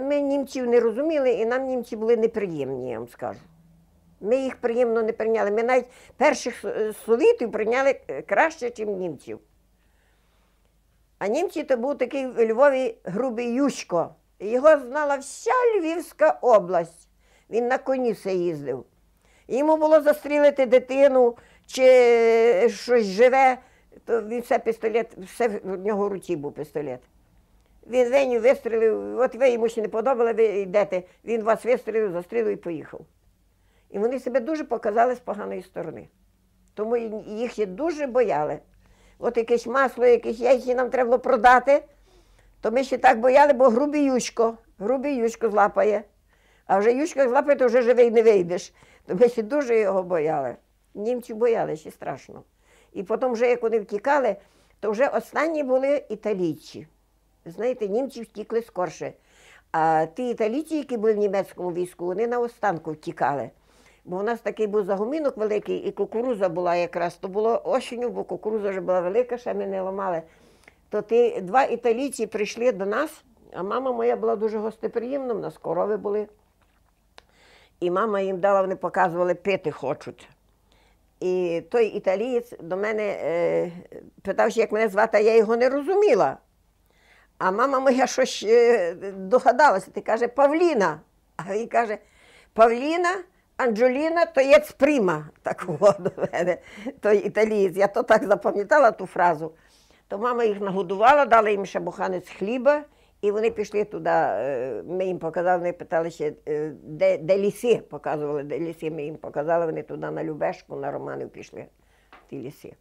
Ми, німців не розуміли, і нам німці були неприємні, я вам скажу. Ми їх приємно не прийняли. Ми навіть перших е, совітів прийняли е, краще, ніж німців. А німці то був такий у Львові грубий Ющко. Його знала вся Львівська область. Він на коні все їздив. Йому було застрілити дитину чи щось живе, то він все пістолет, все в нього в руці був пістолет. Він Веню вистрілив, от ви йому ще не подобали, ви йдете. Він вас вистрілив, застрілив і поїхав. І вони себе дуже показали з поганої сторони. Тому їх ще дуже бояли. От якесь масло, якісь яйця нам треба було продати, то ми ще так бояли, бо грубий ючко, грубий ючко злапає. А вже ючко злапає, то вже живий не вийдеш. То ми ще дуже його бояли. Німці бояли, ще страшно. І потім, вже як вони втікали, то вже останні були італійці. Знаєте, німці втікли скорше. А ті італійці, які були в німецькому війську, вони на останку втікали. Бо у нас такий був загумінок великий, і кукуруза була якраз. То було осінню, бо кукуруза вже була велика, ще ми не ламали. То ті два італійці прийшли до нас, а мама моя була дуже гостеприємна, в нас корови були. І мама їм дала, вони показували, пити хочуть. І той італієць до мене е, питався, як мене звати, а я його не розуміла. А мама моя щось е, догадалася, ти каже, Павліна. А він каже, Павліна, Анджоліна, то є цпріма. Так до мене, той італієць. Я то так запам'ятала ту фразу. То мама їх нагодувала, дала їм ще буханець хліба, і вони пішли туди. е, Ми їм показали, вони питали ще, е, де, де ліси, показували, де ліси. Ми їм показали, вони туди на Любешку, на Романів пішли, ті ліси.